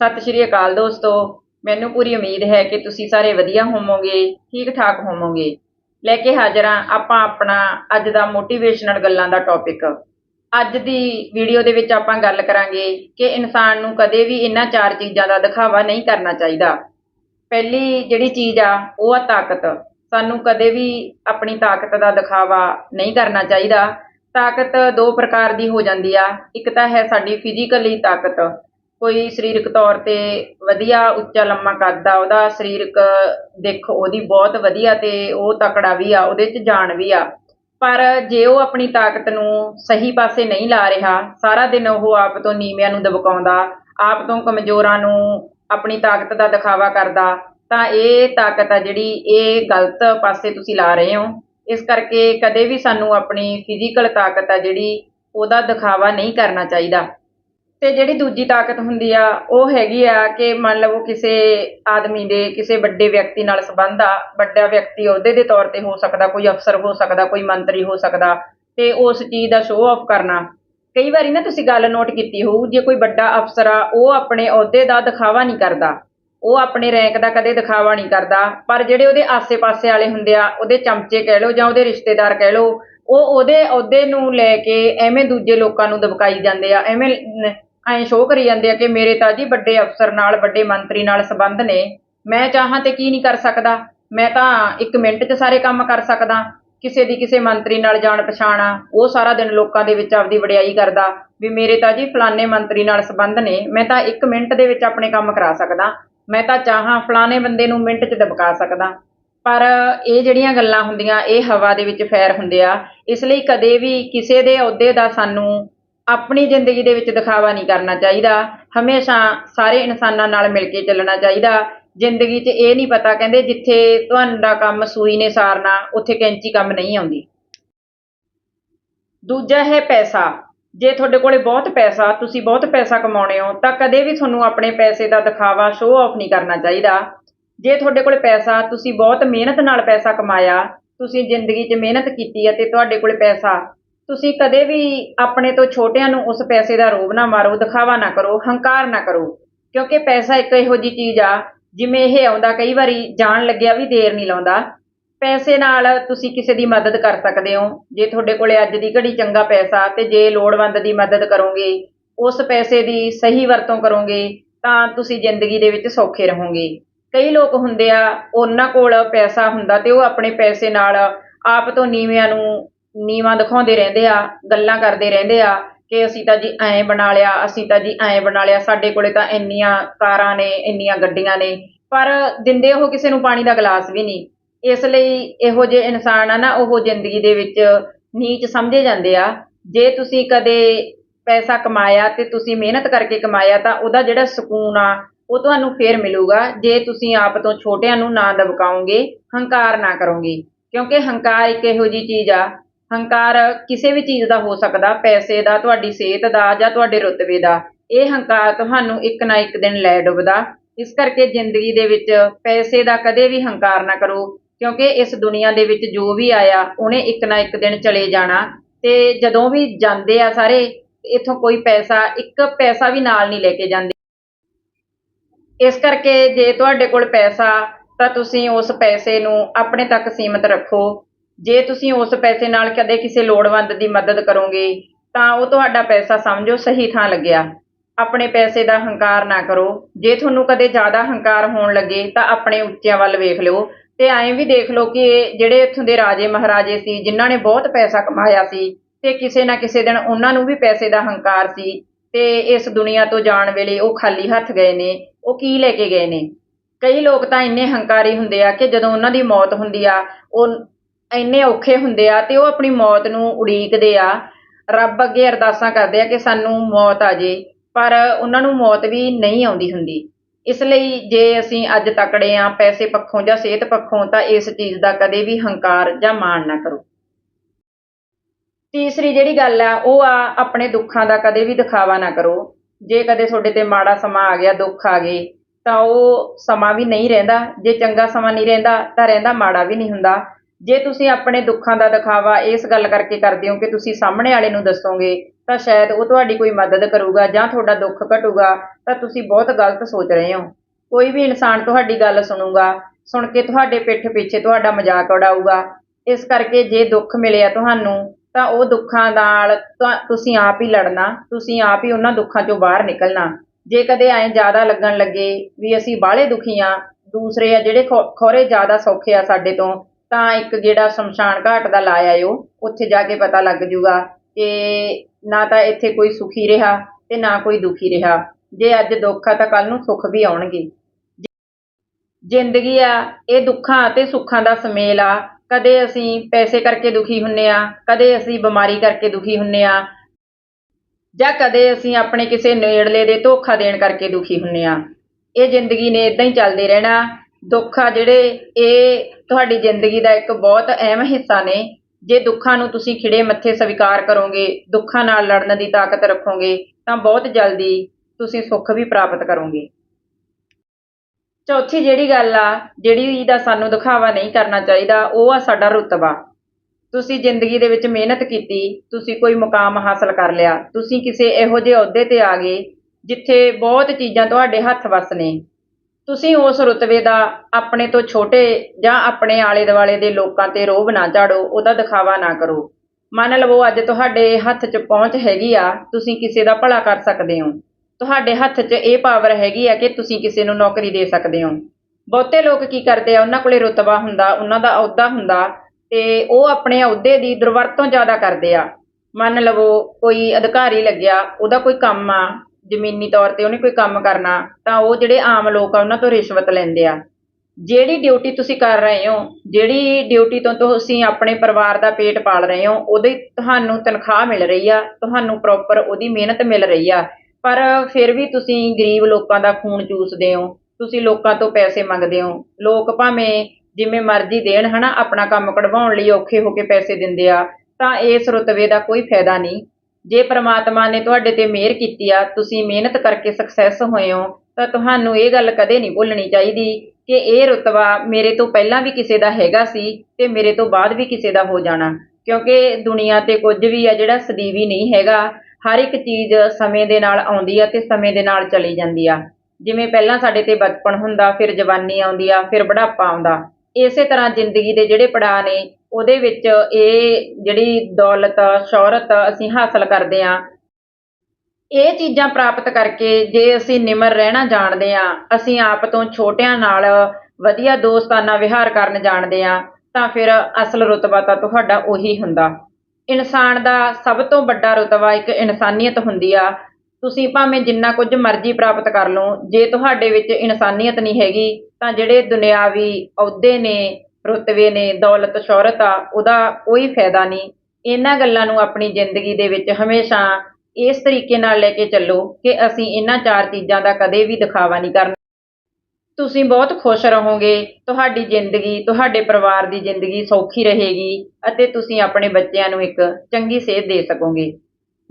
ਸਤਿ ਸ਼੍ਰੀ ਅਕਾਲ ਦੋਸਤੋ। ਮੈਨੂੰ ਪੂਰੀ ਉਮੀਦ ਹੈ ਕਿ ਤੁਸੀਂ ਸਾਰੇ ਵਧੀਆ ਹੋਵੋਗੇ ਠੀਕ ਠਾਕ ਹੋਵੋਗੇ। ਲੈ ਕੇ ਹਾਜ਼ਰ ਹਾਂ ਆਪਾਂ ਆਪਣਾ ਅੱਜ ਦਾ ਮੋਟੀਵੇਸ਼ਨਲ ਗੱਲਾਂ ਦਾ ਟੌਪਿਕ ਅੱਜ ਦੀ ਵੀਡੀਓ ਦੇ ਵਿੱਚ ਆਪਾਂ ਗੱਲ ਕਰਾਂਗੇ ਕਿ ਇਨਸਾਨ ਨੂੰ ਕਦੇ ਵੀ ਇਹਨਾਂ ਚਾਰ ਚੀਜ਼ਾਂ ਦਾ ਦਿਖਾਵਾ ਨਹੀਂ ਕਰਨਾ ਚਾਹੀਦਾ। ਪਹਿਲੀ ਜਿਹੜੀ ਚੀਜ਼ ਆ, ਉਹ ਆ ਤਾਕਤ। ਸਾਨੂੰ ਕਦੇ ਵੀ ਆਪਣੀ ਤਾਕਤ ਦਾ ਦਿਖਾਵਾ ਨਹੀਂ ਕਰਨਾ ਚਾਹੀਦਾ। ਤਾਕਤ ਦੋ ਪ੍ਰਕਾਰ ਦੀ ਹੋ ਜਾਂਦੀ ਆ। ਇੱਕ ਤਾਂ ਹੈ ਸਾਡੀ ਫਿਜ਼ੀਕਲੀ ਤਾਕਤ। ਕੋਈ ਸਰੀਰਕ ਤੌਰ ਤੇ ਵਧੀਆ, ਉੱਚਾ, ਲੰਮਾ ਕੱਦ ਆ, ਉਹਦਾ ਸਰੀਰਕ ਦਿੱਖ ਉਹਦੀ ਬਹੁਤ ਵਧੀਆ ਤੇ ਉਹ ਤਕੜਾ ਵੀ ਆ, ਉਹਦੇ 'ਚ ਜਾਨ ਵੀ ਆ। ਪਰ ਜੇ ਉਹ ਆਪਣੀ ਤਾਕਤ ਨੂੰ ਸਹੀ ਪਾਸੇ ਨਹੀਂ ਲਾ ਰਿਹਾ, ਸਾਰਾ ਦਿਨ ਉਹ ਆਪ ਤੋਂ ਨੀਵਿਆਂ ਨੂੰ ਦਬਕਾਉਂਦਾ, ਆਪ ਤੋਂ ਕਮਜ਼ੋਰਾਂ ਨੂੰ ਆਪਣੀ ਤਾਕਤ ਦਾ ਦਿਖਾਵਾ ਕਰਦਾ, ਤਾਂ ਇਹ ਤਾਕਤ ਆ ਜਿਹੜੀ ਇਹ ਗਲਤ ਪਾਸੇ ਤੁਸੀਂ ਲਾ ਰਹੇ ਹੋ। ਇਸ ਕਰਕੇ ਕਦੇ ਵੀ ਸਾਨੂੰ ਆਪਣੀ ਫਿਜ਼ੀਕਲ ਤਾਕਤ ਆ ਜਿਹੜੀ, ਉਹਦਾ ਦਿਖਾਵਾ ਨਹੀਂ ਕਰਨਾ ਚਾਹੀਦਾ। ਤੇ ਜਿਹੜੀ ਦੂਜੀ ਤਾਕਤ ਹੁੰਦੀ ਆ, ਉਹ ਹੈਗੀ ਆ ਕਿ ਮੰਨ ਲਵੋ ਕਿਸੇ ਆਦਮੀ ਦੇ, ਕਿਸੇ ਵੱਡੇ ਵਿਅਕਤੀ ਨਾਲ ਸੰਬੰਧ ਆ, ਵੱਡਾ ਵਿਅਕਤੀ ਅਹੁਦੇ ਦੇ ਤੌਰ ਤੇ ਹੋ ਸਕਦਾ, ਕੋਈ ਅਫਸਰ ਹੋ ਸਕਦਾ, ਕੋਈ ਮੰਤਰੀ ਹੋ ਸਕਦਾ, ਤੇ ਉਸ ਚੀਜ਼ ਦਾ ਸ਼ੋਅ ਆਫ ਕਰਨਾ। ਕਈ ਵਾਰੀ ਨਾ ਤੁਸੀਂ ਗੱਲ ਨੋਟ ਕੀਤੀ ਹੋਊ, ਜੇ ਕੋਈ ਵੱਡਾ ਅਫਸਰ ਆ, ਉਹ ਆਪਣੇ ਅਹੁਦੇ ਦਾ ਦਿਖਾਵਾ ਨਹੀਂ ਕਰਦਾ। ਉਹ ਆਪਣੇ ਰੈਂਕ ਦਾ ਕਦੇ ਦਿਖਾਵਾ ਨਹੀਂ ਕਰਦਾ, ਪਰ ਜਿਹੜੇ ਉਹਦੇ ਆਸੇ-ਪਾਸੇ ਵਾਲੇ ਹੁੰਦੇ ਆ, ਉਹਦੇ ਚਮਚੇ ਕਹਿ ਲਓ ਜਾਂ ਉਹਦੇ ਰਿਸ਼ਤੇਦਾਰ ਕਹਿ ਲਓ, ਉਹ ਉਹਦੇ ਅਹੁਦੇ ਨੂੰ ਲੈ ਕੇ ਐਵੇਂ ਦੂਜੇ ਲੋਕਾਂ ਨੂੰ ਦਬਕਾਈ ਜਾਂਦੇ ਆ, ਐਵੇਂ ਐਂ ਸ਼ੋਅ ਕਰੀ ਜਾਂਦੇ ਆ ਕਿ ਮੇਰੇ ਤਾਂ ਜੀ ਵੱਡੇ ਅਫਸਰ ਨਾਲ, ਵੱਡੇ ਮੰਤਰੀ ਨਾਲ ਸੰਬੰਧ ਨੇ। ਮੈਂ ਚਾਹਾਂ ਤੇ ਕੀ ਨਹੀਂ ਕਰ ਸਕਦਾ? ਮੈਂ ਤਾਂ ਇੱਕ ਮਿੰਟ 'ਚ ਸਾਰੇ ਕੰਮ ਕਰ ਸਕਦਾ। ਕਿਸੇ ਦੀ ਕਿਸੇ ਮੰਤਰੀ ਨਾਲ ਜਾਣ ਪਛਾਣ ਆ। ਉਹ ਸਾਰਾ ਦਿਨ ਲੋਕਾਂ ਦੇ ਵਿੱਚ ਆਪਦੀ ਵਡਿਆਈ ਕਰਦਾ। ਵੀ ਮੇਰੇ ਤਾਂ ਜੀ ਫਲਾਣੇ ਮੰਤਰੀ ਨਾਲ ਸੰਬੰਧ ਨੇ। ਮੈਂ ਤਾਂ ਇੱਕ ਮਿੰਟ ਦੇ ਵਿੱਚ ਆਪਣੇ ਕੰਮ ਕਰਾ ਸਕਦਾ। ਮੈਂ ਤਾਂ ਚਾਹਾਂ ਫਲਾਣੇ ਬੰਦੇ ਨੂੰ ਮਿੰਟ 'ਚ ਦਬਕਾ ਸਕਦਾ। ਪਰ ਇਹ ਜਿਹੜੀਆਂ ਗੱਲਾਂ ਹੁੰਦੀਆਂ, ਇਹ ਹਵਾ ਦੇ ਵਿੱਚ ਫੈਰ ਹੁੰਦੇ ਆ। ਇਸ ਲਈ ਕਦੇ ਵੀ ਕਿਸੇ ਦੇ ਅਹੁਦੇ ਦਾ ਸਾਨੂੰ ਆਪਣੀ ਜ਼ਿੰਦਗੀ ਦੇ ਵਿੱਚ ਦਿਖਾਵਾ ਨਹੀਂ ਕਰਨਾ ਚਾਹੀਦਾ। ਹਮੇਸ਼ਾ ਸਾਰੇ ਇਨਸਾਨਾਂ ਨਾਲ ਮਿਲ ਕੇ ਚੱਲਣਾ ਚਾਹੀਦਾ। ਜ਼ਿੰਦਗੀ 'ਚ ਇਹ ਨਹੀਂ ਪਤਾ ਕਹਿੰਦੇ ਜਿੱਥੇ ਤੁਹਾਡਾ ਕੰਮ ਸੂਈ ਨੇ ਸਾਰਨਾ, ਉੱਥੇ ਕੈਂਚੀ ਕੰਮ ਨਹੀਂ ਆਉਂਦੀ। ਦੂਜਾ ਹੈ ਪੈਸਾ। ਜੇ ਤੁਹਾਡੇ ਕੋਲੇ ਬਹੁਤ ਪੈਸਾ, ਤੁਸੀਂ ਬਹੁਤ ਪੈਸਾ ਕਮਾਉਣੇ ਹੋ, ਤਾਂ ਕਦੇ ਵੀ ਤੁਹਾਨੂੰ ਆਪਣੇ ਪੈਸੇ ਦਾ ਦਿਖਾਵਾ ਸ਼ੋਅ ਆਫ ਨਹੀਂ ਕਰਨਾ ਚਾਹੀਦਾ। ਜੇ ਤੁਹਾਡੇ ਕੋਲ ਪੈਸਾ, ਤੁਸੀਂ ਬਹੁਤ ਮਿਹਨਤ ਨਾਲ ਪੈਸਾ ਕਮਾਇਆ, ਤੁਸੀਂ ਜ਼ਿੰਦਗੀ 'ਚ ਮਿਹਨਤ ਕੀਤੀ ਅਤੇ ਤੁਹਾਡੇ ਕੋਲ ਪੈਸਾ ਤੁਸੀਂ ਕਦੇ ਵੀ ਆਪਣੇ ਤੋਂ ਛੋਟਿਆਂ ਨੂੰ ਉਸ ਪੈਸੇ ਦਾ ਰੋਬ ਨਾ ਮਾਰੋ, ਦਿਖਾਵਾ ਨਾ ਕਰੋ, ਹੰਕਾਰ ਨਾ ਕਰੋ। ਕਿਉਂਕਿ ਪੈਸਾ ਇੱਕ ਇਹੋ ਜੀ ਚੀਜ਼ ਆ, ਜਿਵੇਂ ਇਹ ਆਉਂਦਾ, ਕਈ ਵਾਰੀ ਜਾਣ ਲੱਗਿਆ ਵੀ ਦੇਰ ਨਹੀਂ ਲਾਉਂਦਾ। ਪੈਸੇ ਨਾਲ ਤੁਸੀਂ ਕਿਸੇ ਦੀ ਮਦਦ ਕਰ ਸਕਦੇ ਹੋ। ਜੇ ਤੁਹਾਡੇ ਕੋਲੇ ਅੱਜ ਦੀ ਘੜੀ ਚੰਗਾ ਪੈਸਾ ਤੇ ਜੇ ਲੋੜਵੰਦ ਦੀ ਮਦਦ ਕਰੋਗੇ, ਉਸ ਪੈਸੇ ਦੀ ਸਹੀ ਵਰਤੋਂ ਕਰੋਗੇ, ਤਾਂ ਤੁਸੀਂ ਜ਼ਿੰਦਗੀ ਦੇ ਵਿੱਚ ਸੌਖੇ ਰਹੋਗੇ। ਕਈ ਲੋਕ ਹੁੰਦੇ ਆ, ਉਹਨਾਂ ਕੋਲ ਪੈਸਾ ਹੁੰਦਾ ਤੇ ਉਹ ਆਪਣੇ ਪੈਸੇ ਨਾਲ ਆਪ ਤੋਂ ਨੀਵਿਆਂ ਨੂੰ ਨੀਵਾਂ ਦਿਖਾਉਂਦੇ ਰਹਿੰਦੇ ਆ, ਗੱਲਾਂ ਕਰਦੇ ਰਹਿੰਦੇ ਆ ਕਿ ਅਸੀਂ ਤਾਂ ਜੀ ਐਂ ਬਣਾ ਲਿਆ, ਅਸੀਂ ਤਾਂ ਜੀ ਐਂ ਬਣਾ ਲਿਆ, ਸਾਡੇ ਕੋਲੇ ਤਾਂ ਇੰਨੀਆਂ ਕਾਰਾਂ ਨੇ, ਇੰਨੀਆਂ ਗੱਡੀਆਂ ਨੇ, ਪਰ ਦਿੰਦੇ ਉਹ ਕਿਸੇ ਨੂੰ ਪਾਣੀ ਦਾ ਗਲਾਸ ਵੀ ਨਹੀਂ। ਇਸ ਲਈ ਇਹੋ ਜਿਹੇ ਇਨਸਾਨ ਆ ਨਾ, ਉਹ ਜ਼ਿੰਦਗੀ ਦੇ ਵਿੱਚ ਨੀਚ ਸਮਝੇ ਜਾਂਦੇ ਆ। ਜੇ ਤੁਸੀਂ ਕਦੇ ਪੈਸਾ ਕਮਾਇਆ ਤੇ ਤੁਸੀਂ ਮਿਹਨਤ ਕਰਕੇ ਕਮਾਇਆ ਤਾਂ ਉਹਦਾ ਜਿਹੜਾ ਸਕੂਨ ਆ, ਉਹ ਤੁਹਾਨੂੰ ਫੇਰ ਮਿਲੂਗਾ। ਜੇ ਤੁਸੀਂ ਆਪ ਤੋਂ ਛੋਟਿਆਂ ਨੂੰ ਨਾ ਦਬਕਾਓਗੇ ਹੰਕਾਰ ਨਾ ਕਰੋਗੇ। ਕਿਉਂਕਿ ਹੰਕਾਰ ਇੱਕ ਇਹੋ ਜੀ ਚੀਜ਼ ਆ ਹੰਕਾਰ ਕਿਸੇ ਵੀ ਚੀਜ਼ ਦਾ ਹੋ ਸਕਦਾ, ਪੈਸੇ ਦਾ, ਤੁਹਾਡੀ ਸਿਹਤ ਦਾ ਜਾਂ ਤੁਹਾਡੇ ਰੁਤਬੇ ਦਾ। ਇਹ ਹੰਕਾਰ ਤੁਹਾਨੂੰ ਇੱਕ ਨਾ ਇੱਕ ਦਿਨ ਲੈ ਡੁੱਬਦਾ। ਇਸ ਕਰਕੇ ਜ਼ਿੰਦਗੀ ਦੇ ਵਿੱਚ ਪੈਸੇ ਦਾ ਕਦੇ ਵੀ ਹੰਕਾਰ ਨਾ ਕਰੋ, ਕਿਉਂਕਿ ਇਸ ਦੁਨੀਆ ਦੇ ਵਿੱਚ ਜੋ ਵੀ ਆਇਆ, ਉਹਨੇ ਇੱਕ ਨਾ ਇੱਕ ਦਿਨ ਚਲੇ ਜਾਣਾ। ਤੇ ਜਦੋਂ ਵੀ ਜਾਂਦੇ ਆ ਸਾਰੇ, ਇੱਥੋਂ ਕੋਈ ਪੈਸਾ, ਇੱਕ ਪੈਸਾ ਵੀ ਨਾਲ ਨਹੀਂ ਲੈ ਕੇ ਜਾਂਦੇ। ਇਸ ਕਰਕੇ ਜੇ ਤੁਹਾਡੇ ਕੋਲ ਪੈਸਾ, ਤਾਂ ਤੁਸੀਂ ਉਸ ਪੈਸੇ ਨੂੰ ਆਪਣੇ ਤੱਕ ਸੀਮਿਤ ਰੱਖੋ। ਜੇ ਤੁਸੀਂ ਉਸ ਪੈਸੇ ਨਾਲ ਕਦੇ ਕਿਸੇ ਲੋੜਵੰਦ ਦੀ ਮਦਦ ਕਰੋਗੇ, ਤਾਂ ਉਹ ਤੁਹਾਡਾ ਪੈਸਾ ਸਮਝੋ ਸਹੀ ਥਾਂ ਲੱਗਿਆ। ਆਪਣੇ ਪੈਸੇ ਦਾ ਹੰਕਾਰ ਨਾ ਕਰੋ। ਜੇ ਤੁਹਾਨੂੰ ਕਦੇ ਜ਼ਿਆਦਾ ਹੰਕਾਰ ਹੋਣ ਲੱਗੇ, ਤਾਂ ਆਪਣੇ ਉੱਚਿਆਂ ਵੱਲ ਵੇਖ ਲਿਓ ਤੇ ਐਂ ਵੀ ਦੇਖ ਲਓ ਕਿ ਜਿਹੜੇ ਇੱਥੋਂ ਦੇ ਰਾਜੇ ਮਹਾਰਾਜੇ ਸੀ, ਜਿਨ੍ਹਾਂ ਨੇ ਬਹੁਤ ਪੈਸਾ ਕਮਾਇਆ ਸੀ ਤੇ ਕਿਸੇ ਨਾ ਕਿਸੇ ਦਿਨ ਉਹਨਾਂ ਨੂੰ ਵੀ ਪੈਸੇ ਦਾ ਹੰਕਾਰ ਸੀ ਤੇ ਇਸ ਦੁਨੀਆ ਤੋਂ ਜਾਣ ਵੇਲੇ ਉਹ ਖਾਲੀ ਹੱਥ ਗਏ ਨੇ, ਉਹ ਕੀ ਲੈ ਕੇ ਗਏ ਨੇ? ਕਈ ਲੋਕ ਤਾਂ ਇੰਨੇ ਹੰਕਾਰੀ ਹੁੰਦੇ ਆ ਕਿ ਜਦੋਂ ਉਹਨਾਂ ਦੀ ਮੌਤ ਹੁੰਦੀ ਆ, ਉਹ ਇੰਨੇ ਔਖੇ ਹੁੰਦੇ ਆ ਤੇ ਉਹ ਆਪਣੀ ਮੌਤ ਨੂੰ ਉਡੀਕਦੇ ਆ। ਰੱਬ ਅੱਗੇ ਅਰਦਾਸਾਂ ਕਰਦੇ ਆ ਕਿ ਸਾਨੂੰ ਮੌਤ ਆ ਜੇ, ਪਰ ਉਹਨਾਂ ਨੂੰ ਮੌਤ ਵੀ ਨਹੀਂ ਆਉਂਦੀ ਹੁੰਦੀ। ਇਸ ਲਈ ਜੇ ਅਸੀਂ ਅੱਜ ਤਕੜੇ ਆ, ਪੈਸੇ ਪੱਖੋਂ ਜਾਂ ਸਿਹਤ ਪੱਖੋਂ, ਤਾਂ ਇਸ ਚੀਜ਼ ਦਾ ਕਦੇ ਵੀ ਹੰਕਾਰ ਜਾਂ ਮਾਣ ਨਾ ਕਰੋ। ਤੀਸਰੀ ਜਿਹੜੀ ਗੱਲ ਆ, ਉਹ ਆ ਆਪਣੇ ਦੁੱਖਾਂ ਦਾ ਕਦੇ ਵੀ ਦਿਖਾਵਾ ਨਾ ਕਰੋ। ਜੇ ਕਦੇ ਤੁਹਾਡੇ ਤੇ ਮਾੜਾ ਸਮਾਂ ਆ ਗਿਆ, ਦੁੱਖ ਆ ਗਏ, ਤਾਂ ਉਹ ਸਮਾਂ ਵੀ ਨਹੀਂ ਰਹਿੰਦਾ। ਜੇ ਚੰਗਾ ਸਮਾਂ ਨਹੀਂ ਰਹਿੰਦਾ, ਤਾਂ ਰਹਿੰਦਾ ਮਾੜਾ ਵੀ ਨਹੀਂ ਹੁੰਦਾ। ਜੇ ਤੁਸੀਂ ਆਪਣੇ ਦੁੱਖਾਂ ਦਾ ਦਿਖਾਵਾ ਇਸ ਗੱਲ ਕਰਕੇ ਕਰਦੇ ਹੋ ਕਿ ਤੁਸੀਂ ਸਾਹਮਣੇ ਵਾਲੇ ਨੂੰ ਦੱਸੋਗੇ, ਤਾਂ ਸ਼ਾਇਦ ਉਹ ਤੁਹਾਡੀ ਕੋਈ ਮਦਦ ਕਰੂਗਾ ਜਾਂ ਤੁਹਾਡਾ ਦੁੱਖ ਘਟੂਗਾ, ਤਾਂ ਤੁਸੀਂ ਬਹੁਤ ਗਲਤ ਸੋਚ ਰਹੇ ਹੋ। ਕੋਈ ਵੀ ਇਨਸਾਨ ਤੁਹਾਡੀ ਗੱਲ ਸੁਣੂਗਾ, ਸੁਣ ਕੇ ਤੁਹਾਡੇ ਪਿੱਠ ਪਿੱਛੇ ਤੁਹਾਡਾ ਮਜ਼ਾਕ ਉਡਾਊਗਾ। ਇਸ ਕਰਕੇ ਜੇ ਦੁੱਖ ਮਿਲਿਆ ਤੁਹਾਨੂੰ, ਤਾਂ ਉਹ ਦੁੱਖਾਂ ਨਾਲ ਤੁਸੀਂ ਆਪ ਹੀ ਲੜਨਾ, ਤੁਸੀਂ ਆਪ ਹੀ ਉਹਨਾਂ ਦੁੱਖਾਂ ਚੋਂ ਬਾਹਰ ਨਿਕਲਣਾ। ਜੇ ਕਦੇ ਐਂ ਜ਼ਿਆਦਾ ਲੱਗਣ ਲੱਗੇ ਵੀ ਅਸੀਂ ਬਾਹਲੇ ਦੁਖੀ ਆ ਦੂਸਰੇ ਆ ਜਿਹੜੇ ਖੋ- ਖੋਰੇ ਜ਼ਿਆਦਾ ਸੌਖੇ ਆ ਸਾਡੇ ਤੋਂ ਤਾਂ ਇੱਕ ਜਿਹੜਾ ਸ਼ਮਸ਼ਾਨ ਘਾਟ ਦਾ ਲਾ ਆਇਓ ਉੱਥੇ ਜਾ ਕੇ ਪਤਾ ਲੱਗ ਜੂਗਾ ਕਿ ਨਾ ਤਾਂ ਇੱਥੇ ਕੋਈ ਸੁਖੀ ਰਿਹਾ ਤੇ ਨਾ ਕੋਈ ਦੁਖੀ ਰਿਹਾ। ਜੇ ਅੱਜ ਦੁੱਖ ਆ ਤਾਂ ਕੱਲ ਨੂੰ ਸੁੱਖ ਵੀ ਆਉਣਗੇ। ਜ਼ਿੰਦਗੀ ਆ, ਇਹ ਦੁੱਖਾਂ ਅਤੇ ਸੁੱਖਾਂ ਦਾ ਸੁਮੇਲ ਆ। ਕਦੇ ਅਸੀਂ ਪੈਸੇ ਕਰਕੇ ਦੁਖੀ ਹੁੰਨੇ ਆ, ਕਦੇ ਅਸੀਂ ਬਿਮਾਰੀ ਕਰਕੇ ਦੁਖੀ ਹੁੰਨੇ ਆ, ਜਾਂ ਕਦੇ ਅਸੀਂ ਆਪਣੇ ਕਿਸੇ ਨੇੜਲੇ ਦੇ ਧੋਖਾ ਦੇਣ ਕਰਕੇ ਦੁਖੀ ਹੁੰਨੇ ਆ। ਇਹ ਜ਼ਿੰਦਗੀ ਨੇ ਇਦਾਂ ਹੀ ਚੱਲਦੇ ਰਹਿਣਾ। ਦੁੱਖ ਆ ਜਿਹੜੇ, ਇਹ ਤੁਹਾਡੀ ਜ਼ਿੰਦਗੀ ਦਾ ਇੱਕ ਬਹੁਤ ਅਹਿਮ ਹਿੱਸਾ ਨੇ। ਜੇ ਦੁੱਖਾਂ ਨੂੰ ਤੁਸੀਂ ਖਿੜੇ ਮੱਥੇ ਸਵੀਕਾਰ ਕਰੋਗੇ, ਦੁੱਖਾਂ ਨਾਲ ਲੜਨ ਦੀ ਤਾਕਤ ਰੱਖੋਗੇ, ਤਾਂ ਬਹੁਤ ਜਲਦੀ ਤੁਸੀਂ ਸੁੱਖ ਵੀ ਪ੍ਰਾਪਤ ਕਰੋਗੇ। ਚੌਥੀ ਜਿਹੜੀ ਗੱਲ ਆ, ਜਿਹੜੀ ਦਾ ਸਾਨੂੰ ਦਿਖਾਵਾ ਨਹੀਂ ਕਰਨਾ ਚਾਹੀਦਾ, ਉਹ ਆ ਸਾਡਾ ਰੁਤਬਾ। ਤੁਸੀਂ ਜ਼ਿੰਦਗੀ ਦੇ ਵਿੱਚ ਮਿਹਨਤ ਕੀਤੀ, ਤੁਸੀਂ ਕੋਈ ਮੁਕਾਮ ਹਾਸਲ ਕਰ ਲਿਆ, ਤੁਸੀਂ ਕਿਸੇ ਇਹੋ ਜਿਹੇ ਅਹੁਦੇ ਤੇ ਆ ਗਏ, ਜਿੱਥੇ ਬਹੁਤ ਚੀਜ਼ਾਂ ਤੁਹਾਡੇ ਹੱਥ ਵੱਸ ਨੇ। ਤੁਸੀਂ ਉਸ ਰੁਤਬੇ ਦਾ ਆਪਣੇ ਤੋਂ ਛੋਟੇ ਜਾਂ ਆਪਣੇ ਆਲੇ ਦੁਆਲੇ ਦੇ ਲੋਕਾਂ ਤੇ ਰੋਬ ਨਾ ਝਾੜੋ ਉਹਦਾ ਦਿਖਾਵਾ ਨਾ ਕਰੋ। ਮੰਨ ਲਵੋ ਅੱਜ ਤੁਹਾਡੇ ਹੱਥ 'ਚ ਪਹੁੰਚ ਹੈਗੀ ਆ, ਤੁਸੀਂ ਕਿਸੇ ਦਾ ਭਲਾ ਕਰ ਸਕਦੇ ਹੋ। ਤੁਹਾਡੇ ਹੱਥ 'ਚ ਇਹ ਪਾਵਰ ਹੈਗੀ ਆ ਕਿ ਤੁਸੀਂ ਕਿਸੇ ਨੂੰ ਨੌਕਰੀ ਦੇ ਸਕਦੇ ਹੋ। ਬਹੁਤੇ ਲੋਕ ਕੀ ਕਰਦੇ ਆ, ਉਹਨਾਂ ਕੋਲੇ ਰੁਤਬਾ ਹੁੰਦਾ, ਉਹਨਾਂ ਦਾ ਅਹੁਦਾ ਹੁੰਦਾ ਤੇ ਉਹ ਆਪਣੇ ਅਹੁਦੇ ਦੀ ਦੁਰਵਰਤੋਂ ਜ਼ਿਆਦਾ ਕਰਦੇ ਆ। ਮੰਨ ਲਵੋ ਕੋਈ ਅਧਿਕਾਰੀ ਲੱਗਿਆ, ਉਹਦਾ ਕੋਈ ਕੰਮ ਆ ਜ਼ਮੀਨੀ ਤੌਰ ਤੇ ਉਹਨੇ ਕੋਈ ਕੰਮ ਕਰਨਾ, ਤਾਂ ਉਹ ਜਿਹੜੇ ਆਮ ਲੋਕ ਆ, ਉਹਨਾਂ ਤੋਂ ਰਿਸ਼ਵਤ ਲੈਂਦੇ ਆ। ਜਿਹੜੀ ਡਿਊਟੀ ਤੁਸੀਂ ਕਰ ਰਹੇ ਹੋ, ਜਿਹੜੀ ਡਿਊਟੀ ਤੋਂ ਤੁਸੀਂ ਆਪਣੇ ਪਰਿਵਾਰ ਦਾ ਪੇਟ ਪਾਲ ਰਹੇ ਹੋ, ਉਹਦੀ ਤੁਹਾਨੂੰ ਤਨਖਾਹ ਮਿਲ ਰਹੀ ਆ, ਤੁਹਾਨੂੰ ਪ੍ਰੋਪਰ ਉਹਦੀ ਮਿਹਨਤ ਮਿਲ ਰਹੀ ਆ। ਪਰ ਫਿਰ ਵੀ ਤੁਸੀਂ ਗਰੀਬ ਲੋਕਾਂ ਦਾ ਖੂਨ ਚੂਸਦੇ ਹੋ, ਤੁਸੀਂ ਲੋਕਾਂ ਤੋਂ ਪੈਸੇ ਮੰਗਦੇ ਹੋ। ਲੋਕ ਭਾਵੇਂ ਜਿਵੇਂ ਮਰਜ਼ੀ ਦੇਣ, ਹਨਾ, ਆਪਣਾ ਕੰਮ ਕਢਵਾਉਣ ਲਈ ਔਖੇ ਹੋ ਕੇ ਪੈਸੇ ਦਿੰਦੇ ਆ, ਤਾਂ ਇਸ ਰੁਤਬੇ ਦਾ ਕੋਈ ਫਾਇਦਾ ਨਹੀਂ। ਜੇ ਪ੍ਰਮਾਤਮਾ ਨੇ ਤੁਹਾਡੇ ਤੇ ਮਿਹਰ ਕੀਤੀ ਆ, ਤੁਸੀਂ ਮਿਹਨਤ ਕਰਕੇ ਸਕਸੈਸ ਹੋਏ ਹੋ, ਤਾਂ ਤੁਹਾਨੂੰ ਇਹ ਗੱਲ ਕਦੇ ਨਹੀਂ ਭੁੱਲਣੀ ਚਾਹੀਦੀ ਕਿ ਇਹ ਰੁਤਬਾ ਮੇਰੇ ਤੋਂ ਪਹਿਲਾਂ ਵੀ ਕਿਸੇ ਦਾ ਹੈਗਾ ਸੀ ਤੇ ਮੇਰੇ ਤੋਂ ਬਾਅਦ ਵੀ ਕਿਸੇ ਦਾ ਹੋ ਜਾਣਾ। ਕਿਉਂਕਿ ਦੁਨੀਆ ਤੇ ਕੁਝ ਵੀ ਆ ਜਿਹੜਾ ਸਦੀਵੀ ਨਹੀਂ ਹੈਗਾ, ਹਰ ਇੱਕ ਚੀਜ਼ ਸਮੇਂ ਦੇ ਨਾਲ ਆਉਂਦੀ ਆ ਤੇ ਸਮੇਂ ਦੇ ਨਾਲ ਚਲੀ ਜਾਂਦੀ ਆ। ਜਿਵੇਂ ਪਹਿਲਾਂ ਸਾਡੇ ਤੇ ਬਚਪਨ ਹੁੰਦਾ, ਫਿਰ ਜਵਾਨੀ ਆਉਂਦੀ ਆ, ਫਿਰ ਬੁਢਾਪਾ ਆਉਂਦਾ। ਇਸੇ ਤਰ੍ਹਾਂ ਜ਼ਿੰਦਗੀ ਦੇ ਜਿਹੜੇ ਪੜਾਅ ਨੇ ਉਹਦੇ ਵਿੱਚ ਇਹ ਜਿਹੜੀ ਦੌਲਤ ਸ਼ੌਹਰਤ ਅਸੀਂ ਹਾਸਲ ਕਰਦੇ ਆ ਇਹ ਚੀਜ਼ਾਂ ਪ੍ਰਾਪਤ ਕਰਕੇ ਜੇ ਅਸੀਂ ਨਿਮਰ ਰਹਿਣਾ ਜਾਣਦੇ ਆ ਅਸੀਂ ਆਪ ਤੋਂ ਛੋਟਿਆਂ ਨਾਲ ਵਧੀਆ ਦੋਸਤਾਨਾ ਵਿਹਾਰ ਕਰਨ ਜਾਣਦੇ ਆ ਤਾਂ ਫਿਰ ਅਸਲ ਰੁਤਬਾ ਤਾਂ ਤੁਹਾਡਾ ਉਹੀ ਹੁੰਦਾ। ਇਨਸਾਨ ਦਾ ਸਭ ਤੋਂ ਵੱਡਾ ਰੁਤਬਾ ਇੱਕ ਇਨਸਾਨੀਅਤ ਹੁੰਦੀ ਆ। ਤੁਸੀਂ ਭਾਵੇਂ ਜਿੰਨਾ ਕੁਝ ਮਰਜ਼ੀ ਪ੍ਰਾਪਤ ਕਰ ਲਓ, ਜੇ ਤੁਹਾਡੇ ਵਿੱਚ ਇਨਸਾਨੀਅਤ ਨਹੀਂ ਹੈਗੀ, ਤਾਂ ਜਿਹੜੇ ਦੁਨਿਆਵੀ ਅਹੁਦੇ ਨੇ ਰੁਤਬੇ ਨੇ, ਦੌਲਤ, ਸ਼ੌਹਰਤ ਆ, ਉਹਦਾ ਕੋਈ ਫਾਇਦਾ ਨਹੀਂ। ਇਹਨਾਂ ਗੱਲਾਂ ਨੂੰ ਆਪਣੀ ਜ਼ਿੰਦਗੀ ਦੇ ਵਿੱਚ ਹਮੇਸ਼ਾ ਇਸ ਤਰੀਕੇ ਨਾਲ ਲੈ ਕੇ ਚੱਲੋ ਕਿ ਅਸੀਂ ਇਹਨਾਂ ਚਾਰ ਚੀਜ਼ਾਂ ਦਾ ਕਦੇ ਵੀ ਦਿਖਾਵਾ ਨਹੀਂ ਕਰਨਾ। ਤੁਸੀਂ ਬਹੁਤ ਖੁਸ਼ ਰਹੋਗੇ, ਤੁਹਾਡੀ ਜ਼ਿੰਦਗੀ, ਤੁਹਾਡੇ ਪਰਿਵਾਰ ਦੀ ਜ਼ਿੰਦਗੀ ਸੌਖੀ ਰਹੇਗੀ ਅਤੇ ਤੁਸੀਂ ਆਪਣੇ ਬੱਚਿਆਂ ਨੂੰ ਇੱਕ ਚੰਗੀ ਸੇਧ ਦੇ ਸਕੋਗੇ।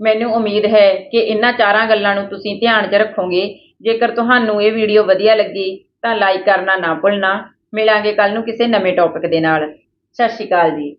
ਮੈਨੂੰ ਉਮੀਦ ਹੈ ਕਿ ਇਹਨਾਂ ਚਾਰਾਂ ਗੱਲਾਂ ਨੂੰ ਤੁਸੀਂ ਧਿਆਨ 'ਚ ਰੱਖੋਗੇ। ਜੇਕਰ ਤੁਹਾਨੂੰ ਇਹ ਵੀਡੀਓ ਵਧੀਆ ਲੱਗੀ ਤਾਂ ਲਾਈਕ ਕਰਨਾ ਨਾ ਭੁੱਲਣਾ। ਮਿਲਾਂਗੇ ਕੱਲ ਨੂੰ ਕਿਸੇ ਨਵੇਂ ਟੌਪਿਕ ਦੇ ਨਾਲ। ਸਤਿ ਸ਼੍ਰੀ ਅਕਾਲ ਜੀ।